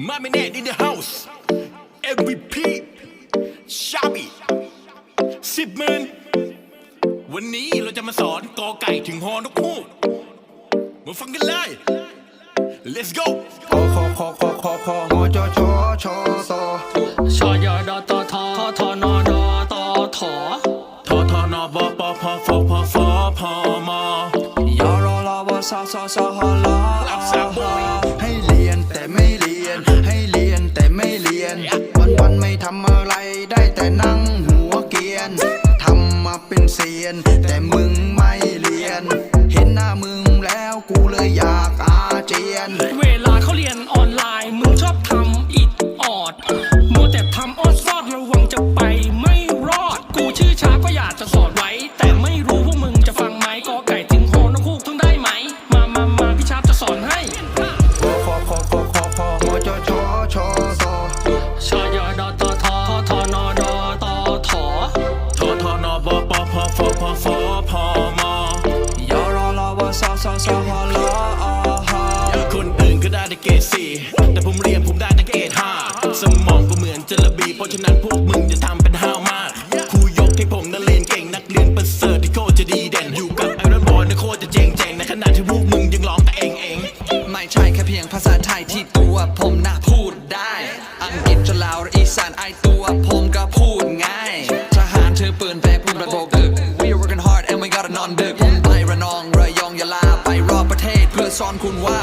Mommy Nat in the house MVP ชาบีสิบหมื่นวันนี้เราจะมาสอนกอไก่ถึงฮอนกฮูกมาฟังกันเลย Let's go คอคอคอคอคอคอหอจอชอชอซอชอยดอตอทอทอนอดอตอถอทอทอนอบอปอพอฟอพอฟอพอมอยอรอรอวอซอซอซอฮอลอหลับสามโมงให้เรียนแต่ไม่เรียน ให้เรียนแต่ไม่เรียน วันวันๆไม่ทำอะไรได้แต่นั่งหัวเกียนทำมาเป็นเซียน แต่มึงไม่เรียน เห็นหน้ามึงแล้วกูเลยอยากอาเจียน เวลาเขาเรียนออนไลน์มึงชอบทำอิดออดมัวแต่ทำออดซอดระวังจะไปไม่รอด กูชื่อช้าก็อยากจะสอน ฟอพอฟอพอมอยอรอรอวอซอซอซอฮอลอฮอคนอื่นก็ได้แต่เกรดสี่แต่ผมเรียนผมได้แต่เกรดห้าสมองก็เหมือนจระบีเพราะฉะนั้นพวกมึงจะทำเป็นห้าวมากครูยกให้ผมนักเรียนเก่งนักเรียนประเสริฐที่โคตรจะดีเด่นอยู่กับไอรอนบอยนะโคตรจะเจ๋งเจ๋งในขณะที่พวกมึงยังร้องแต่เองเองไม่ใช่แค่เพียงภาษาไทยที่ตัวผมน่าพูดได้ อังกฤษจนลาวและอีสานไอตัวผมก็พูด ปืนแต่พุ่มระโกตึก We're working hard and we got it on ดึกผมไประนองระยองยะลาไปรอบประเทศเพื่อสอนคุณว่า